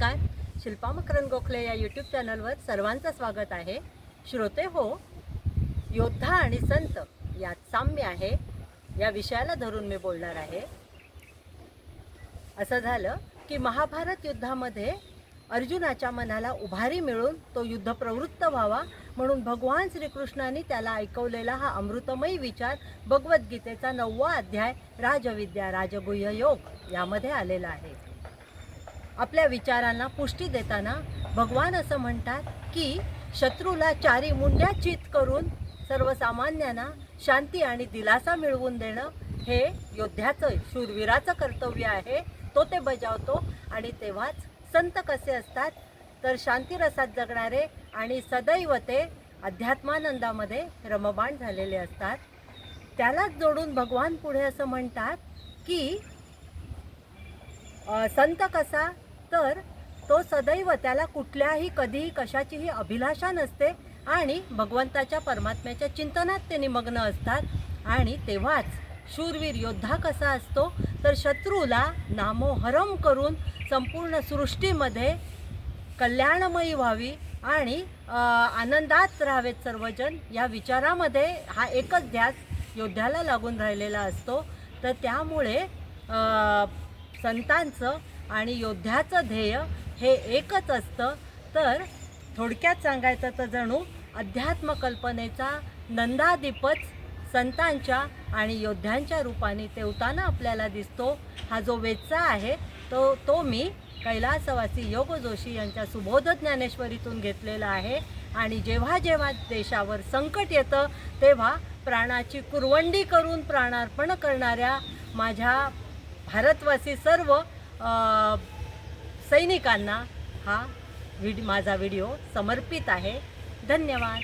नमस्कार. शिल्पा मकरन गोखले या यूट्यूब चॅनलवर सर्वांचं स्वागत आहे. श्रोते हो योद्धा आणि संत यात साम्य आहे या विषयाला धरून मी बोलणार आहे. असं झालं की महाभारत युद्धामध्ये अर्जुनाच्या मनाला उभारी मिळून तो युद्ध प्रवृत्त व्हावा म्हणून भगवान श्रीकृष्णाने त्याला ऐकवलेला हा अमृतमयी विचार भगवद्गीतेचा नववा अध्याय राजविद्या राजगुह्य योग यामध्ये आलेला आहे. आपल्या विचारांना पुष्टी देताना भगवान असं म्हणतात की शत्रूला चारी मुंड्या चित करून सर्वसामान्यांना शांती आणि दिलासा मिळवून देणं हे योद्ध्याचं शूरवीराचं कर्तव्य आहे. तो ते बजावतो आणि तेव्हाच संत कसे असतात तर शांतिरसात जगणारे आणि सदैव ते अध्यात्मानंदामध्ये रमबाण झालेले असतात. त्यालाच जोडून भगवान पुढे असं म्हणतात की संत कसा तर तो सदैव त्याला कुठल्याही कधीही कशाचीही अभिलाषा नसते आणि भगवंताच्या परमात्म्याच्या चिंतनात ते निमग्न असतात. आणि तेव्हाच शूरवीर योद्धा कसा असतो तर शत्रूला नामोहरम करून संपूर्ण सृष्टीमध्ये कल्याणमयी व्हावी आणि आनंदात राहावेत सर्वजन या विचारामध्ये हा एकच ध्यास योद्ध्याला लागून राहिलेला असतो. तर त्यामुळे संतांचं आणि योद्ध्याचं ध्येय हे एकच असतं. तर थोडक्यात सांगायचं तर जणू अध्यात्मकल्पनेचा नंदादीपच संतांच्या आणि योद्ध्यांच्या रूपाने तेवताना आपल्याला दिसतो. हा जो वेचा आहे तो तो मी कैलासवासी योग जोशी यांच्या सुबोध ज्ञानेश्वरीतून घेतलेला आहे. आणि जेव्हा जेव्हा देशावर संकट येतं तेव्हा प्राणाची कुरवंडी करून प्राणार्पण करणाऱ्या माझ्या भारतवासी सर्व सैनिकांना हा व्हिड माझा व्हिडिओ समर्पित आहे. धन्यवाद.